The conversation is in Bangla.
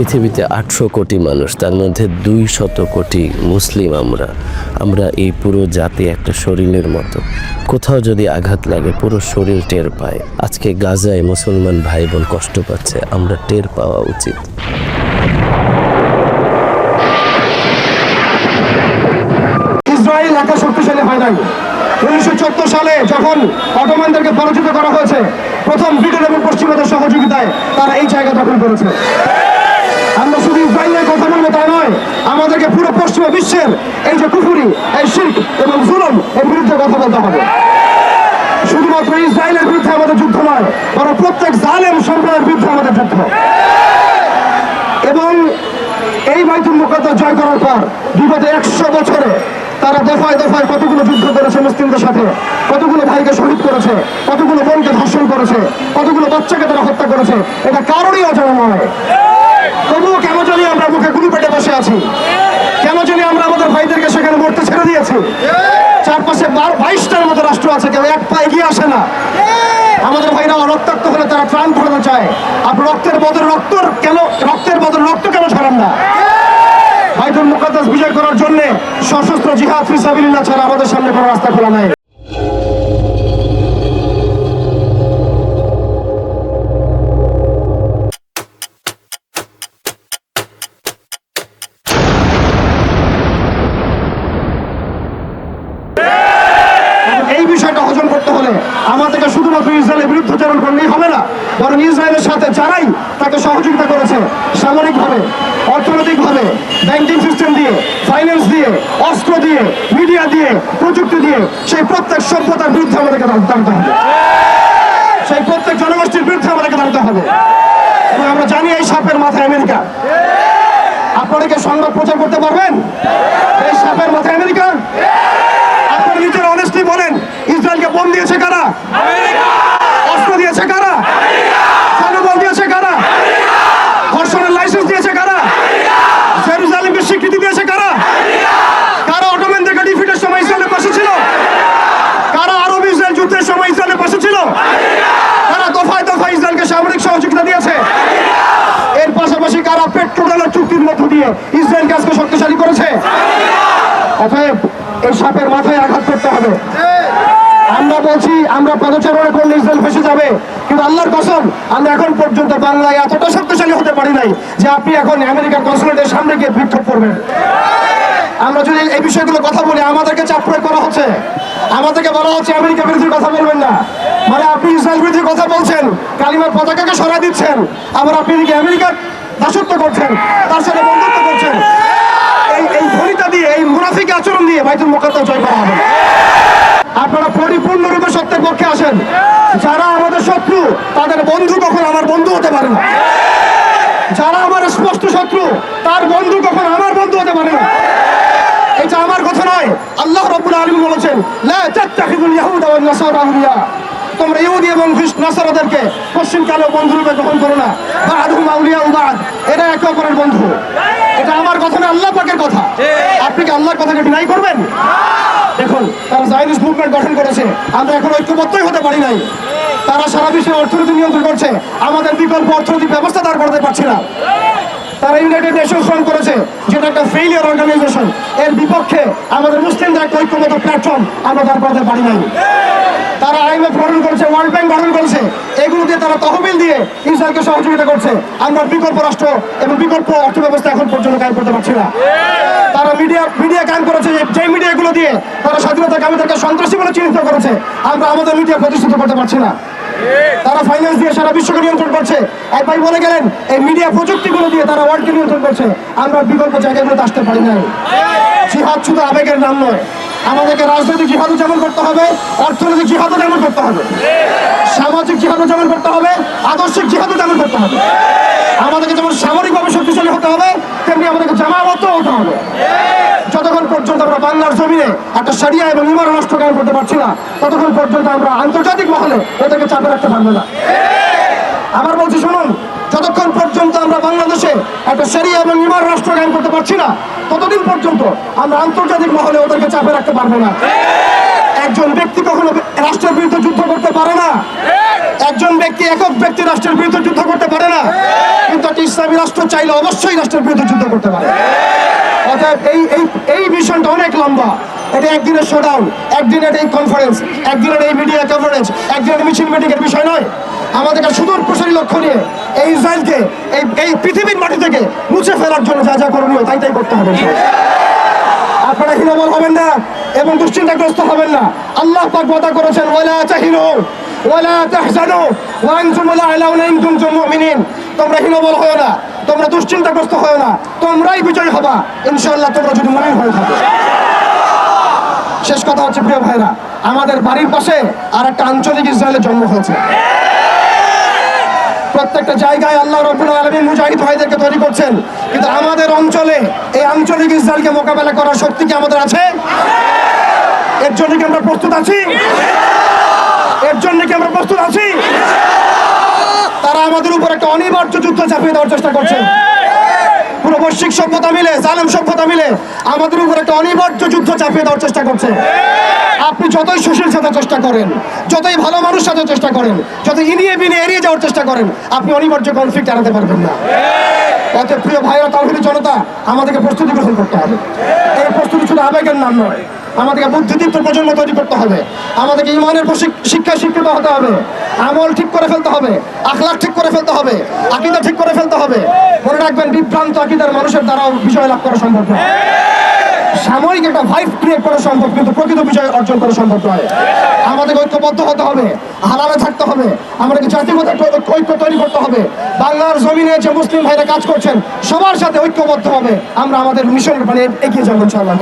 পৃথিবীতে আটশো কোটি মানুষ, তার মধ্যে দুই শত কোটি মুসলিম আমরা। আমরা এই পুরো জাতি একটা শরীরের মতো। কোথাও যদি আঘাত লাগে, পুরো শরীর টের পায়। আজকে গাজায় মুসলমান ভাই বোন কষ্ট পাচ্ছে, আমরা টের পাওয়া উচিত। ইসরায়েল একা শক্তিশালী হয় নাই। উনিশশো চোদ্দ সালে যখন অটোমানদেরকে পরাজিত করা হয়েছে, প্রথম ব্রিটেন এবং পশ্চিমাদের সহযোগিতায় তারা এই জায়গা দখল করেছে। আমরা শুধু ইসরায়েলের কথা বলব তাই নয়, আমাদেরকে পুরো পশ্চিমা বিশ্বের এই যে কুফুরি, এই শিল্প এবং জুলুম এর বিরুদ্ধে কথা বলতে হবে। শুধুমাত্র ইসরায়েলের বিরুদ্ধে আমাদের যুদ্ধ নয়, বরং প্রত্যেক জালেম সম্প্রদায়ের বিরুদ্ধে আমাদের যুদ্ধ। এবং এই বাইতুল মুকাদ্দাস জয় করার পর বিগত একশো বছরে তারা দফায় দফায় কতগুলো যুদ্ধ করেছে মুসলিমদের সাথে? কতগুলো ভাইকে শহীদ করেছে? কতগুলো বোনকে ধর্ষণ করেছে? কতগুলো বাচ্চাকে তারা হত্যা করেছে? এটা কারোরই অজানা নয়। তবুও কেন জানি আমরা মুখে গুলি পেটে বসে আছি? কেন জানি আমরা আমাদের ভাইদেরকে সেখানে মরতে ছেড়ে দিয়েছি? চারপাশে বার- বাইশটার মতো রাষ্ট্র আছে, কেউ এক পা এগিয়ে আসে না। আমাদের ভাইরা রক্তাক্ত হলে তারা ত্রাণ ফোটাতে চায়। আপনি রক্তের বদলে রক্ত কেন রক্তের বদলে রক্ত কেন ছড়ান না? বাইতুল মুকাদ্দাস বিজয় করার জন্য সশস্ত্র জিহাদ ফিসাবিল্লাহ ছাড়া আমাদের সামনে কোনো রাস্তা খোলা নাই এই বিষয়টা হজম করতে হলে আমাদেরকে শুধুমাত্র ইসরায়েলের বিরুদ্ধাচরণ করলেই হবে না বরং ইসরায়েলের সাথে যারাই তাকে সহযোগিতা করেছে সামরিকভাবে অর্থনৈতিকভাবে ব্যাংকিং সিস্টেম দিয়ে ফাইন্যান্স দিয়ে, অস্ত্র দিয়ে মিডিয়া দিয়ে, প্রযুক্তি দিয়ে সেই প্রত্যেক সভ্যতার বিরুদ্ধে আমাদেরকে দাঁড়াতে হবে। সেই প্রত্যেক জনগোষ্ঠীর বিরুদ্ধে আমাদেরকে দাঁড়াতে হবে। এবং আমরা জানি এই সাপের মাথায় আমেরিকা। আপনারা কি সংবাদ প্রচার করতে পারবেন? এই সাপের মাথায় আমেরিকা আপনারা নিজেরা অনেস্টলি বলেন ইসরায়েলকে বোম দিয়েছে কারা অস্ত্র দিয়েছে কারা জনবল দিয়েছে কারা ধর্ষণের লাইসেন্স দিয়েছে কারা জেরুজালেমকে স্বীকৃতি দিয়েছে কারা কারা অটোমেনদেরকে ডিফিটের সময় ইসরায়েলের পাশে ছিল কারা আরব ইসরায়েল যুদ্ধের সময় ইসরায়েলের পাশে ছিল কারা দফায় দফায় ইসরায়েলকে সামরিক সহযোগিতা দিয়েছে এর পাশাপাশি কারা পেট্রোডালের চুক্তির মধ্য দিয়ে ইসরায়েলকে আজকে শক্তিশালী করেছে অতএব সাপের মাথায় আঘাত করতে হবে। আমরা বলছি, আমরা পদচারণা করলে ইসরায়েল ফেসে যাবে? কিন্তু আল্লাহর কসম, আমরা এখন পর্যন্ত বাংলায় এতটা শক্তিশালী হতে পারি নাই যে আপনি এখন আমেরিকার কনসুলেটের সামনে গিয়ে বিক্ষোভ করবেন। আমরা যদি এই বিষয়গুলো কথা বলি, আমাদেরকে চাপ প্রয়োগ করা হচ্ছে। আমাদেরকে বলা হচ্ছে, আমেরিকা বিরোধী কথা বলবেন না। মানে আপনি ইসরায়েল বিরোধী কথা বলছেন, কালিমার পতাকাকে সরাই দিচ্ছেন, আবার আপনি এদিকে আমেরিকার দাসত্ব করছেন, তার সাথে বন্ধুত্ব করছেন। এই দিয়ে, এই মুনাফিক আচরণ দিয়ে বাইতুল মোকাদ্দাস জয় করা হবে। আপনারা পরিপূর্ণরূপে সত্যের পক্ষে আসেন। যারা আমাদের শত্রু, তাদের বন্ধু কখন আমার বন্ধু হতে পারে না যারা আমার স্পষ্ট শত্রু, তার বন্ধু কখন আমার বন্ধু হতে পারে না এটা আমার কথা নয়, আল্লাহ রাব্বুল আলামিন বলেছেন, লা তাত্তাখিযুল ইয়াহুদা ওয়ান নাসারা আউলিয়া। তোমরা ইহুদি এবং নাসারাদেরকে পশ্চিমকালে বন্ধুরূপে গ্রহণ করো না। বাদহুম মাউলিয়া বাদ। এরা একে অপরের বন্ধু। এটা আমার কথা না আল্লাহ পাকের কথা। আপনি কি আল্লাহর কথাকে ডিনাই করবেন? দেখুন তারা জাইনিস মুভমেন্ট গঠন করেছে। আমরা এখন ঐক্যবদ্ধই হতে পারি নাই। তারা সারা বিশ্বে অর্থনীতি নিয়ন্ত্রণ করছে। আমাদের বিকল্প অর্থনৈতিক ব্যবস্থা দাঁড় করতে পারছি না। তারা ইউনাইটেড নেশন ফ্রন্ট করেছে, যেটা একটা ফেইলিয়ার অর্গানাইজেশন এর বিপক্ষে আমাদের মুসলিমদের একটা ঐক্যবদ্ধ প্ল্যাটফর্ম আমরা দাঁড় করতে পারি নাই। তারা আইএমএফ গঠন করেছে ওয়ার্ল্ড ব্যাংক গঠন করেছে। এগুলো দিয়ে তারা তহবিল দিয়ে ইসরায়েলকে সহযোগিতা করছে। আমরা বিকল্প রাষ্ট্র এবং বিকল্প অর্থব্যবস্থা এখন পর্যন্ত কায়েম করতে পারছি না। তারা মিডিয়া মিডিয়া কায়েম করেছে, যে- মিডিয়াগুলো দিয়ে তারা স্বাধীনতা কামীদেরকে সন্ত্রাসী বলে চিহ্নিত করেছে। আমরা আমাদের মিডিয়া প্রতিষ্ঠিত করতে পারছি না। তারা ফাইন্যান্স দিয়ে সারা বিশ্বকে নিয়ন্ত্রণ করছে। এক ভাই বলে গেলেন, এই মিডিয়া প্রযুক্তিগুলো দিয়ে তারা ওয়ার্ল্ডকে নিয়ন্ত্রণ করছে। আমরা বিকল্প জায়গাগুলোতে আসতে পারি না জিহাদ শুধু আবেগের নাম নয়। আমাদেরকে রাজনৈতিক জিহাদও যেমন করতে হবে, অর্থনৈতিক জিহাদও যেমন করতে হবে। সামাজিক জিহাদও যেমন করতে হবে, আদর্শিক জিহাদও যেমন করতে হবে আমাদেরকে যেমন সামরিকভাবে শক্তিশালী হতে হবে তেমনি আমাদেরকে জামাবদ্ধ হতে হবে যতক্ষণ পর্যন্ত আমরা বাংলার জমিনে একটা সারিয়া এবং ইমান রাষ্ট্র কায়েম করতে পারছি না। ততক্ষণ পর্যন্ত আমরা আন্তর্জাতিক মহলে এটাকে চাপে রাখতে পারব না। আবার বলছি, শুনুন, যতক্ষণ পর্যন্ত আমরা বাংলাদেশে একটা সেরিয়া এবং ইমান রাষ্ট্র কায়েম করতে পারছি না, ততদিন পর্যন্ত আমরা আন্তর্জাতিক মহলে ওদেরকে চাপে রাখতে পারব না। একজন ব্যক্তি কখনো রাষ্ট্রের বিরুদ্ধে যুদ্ধ করতে পারে না। একজন ব্যক্তি একক ব্যক্তি রাষ্ট্রের বিরুদ্ধে যুদ্ধ করতে পারে না। একটা ইসলামী রাষ্ট্র চাইলে অবশ্যই রাষ্ট্রের বিরুদ্ধে যুদ্ধ করতে পারে। এই এই মিশনটা অনেক লম্বা। এটা একদিনের শোডাউন একদিনের এই কনফারেন্স একদিনের এই মিডিয়া একদিনের মিছিল মিটিংয়ের বিষয় নয়। আমাদেরকে সুদূর প্রসারী লক্ষ্য নিয়ে এই ইসরায়েলকে, এই এই পৃথিবীর মাটি থেকে মুছে ফেলার জন্য যা যা করণীয় তাই তাই করতে হবে। আপনারা হীনবল হবেন না এবং দুশ্চিন্তাগ্রস্ত হবেন না। আল্লাহ পাক করেছেন, ওয়ালা তাহিনু ওয়ালা তাহজানু ওয়া আনতুম লা আলাউনা ইন কুনতুম মুমিনিন। তোমরা হীনবল হও না, তোমরা দুশ্চিন্তাগ্রস্ত হও না, তোমরাই বিজয় হবা। ইনশাআল্লাহ তোমরা যদি মুমিন হয়ে থাকো। শেষ কথা হচ্ছে, প্রিয় ভাইরা, আমাদের বাড়ির পাশে আর একটা আঞ্চলিক ইসরায়েলের জন্ম হয়েছে। প্রত্যেকটা জায়গায় আল্লাহ রব্বুল আলমী মুজাহিদ ভাইদেরকে তৈরি করছেন। কিন্তু আমাদের অঞ্চলে এই আঞ্চলিক ইসরায়েলকে মোকাবেলা করার শক্তি কি আমাদের আছে? এর জন্য কি আমরা প্রস্তুত আছি? এর জন্য কি আমরা প্রস্তুত আছি? তারা আমাদের উপর যুদ্ধ চাপিয়ে দেওয়ার চেষ্টা করছে পুরো বৈশ্বিক সভ্যতা মিলে জালেম সভ্যতা মিলে আমাদের উপর একটা অনিবার্য যুদ্ধ চাপিয়ে দেওয়ার চেষ্টা করছে। আপনি যতই সুশীল সাথে চেষ্টা করেন যতই ভালো মানুষ সাথে চেষ্টা করেন যত ইনিয়ে বিনে এড়িয়ে যাওয়ার চেষ্টা করেন আপনি অনিবার্য কনফ্লিক্ট এড়াতে পারবেন না। অতএব প্রিয় ভাইরা তাহলে জনতা আমাদেরকে প্রস্তুতি গ্রহণ করতে হবে। এই প্রস্তুতি শুধু আবেগের নাম নয়, আমাদেরকে বুদ্ধিদীপ্ত প্রজন্ম তৈরি করতে হবে। আমাদেরকে ইমানের শিক্ষায় শিক্ষিত হতে হবে। আমল ঠিক করে ফেলতে হবে, আখলাখ ঠিক করে ফেলতে হবে, আকিদা ঠিক করে ফেলতে হবে। মনে রাখবেন, বিভ্রান্ত আকিদার মানুষের দ্বারা বিষয় লাভ করা সম্ভব নয়। সাময়িক একটা ভাইফ ক্রিয়েট করা সম্ভব কিন্তু প্রকৃত বিজয় অর্জন করা সম্ভব নয় আমাদের ঐক্যবদ্ধ হতে হবে হালালে থাকতে হবে, আমাদেরকে জাতিগত ঐক্য- তৈরি করতে হবে। বাংলার জমিনে যে মুসলিম ভাইরা কাজ করছেন, সবার সাথে ঐক্যবদ্ধ হবে। আমরা আমাদের মিশনের মানে এগিয়ে যাব, ইনশাআল্লাহ।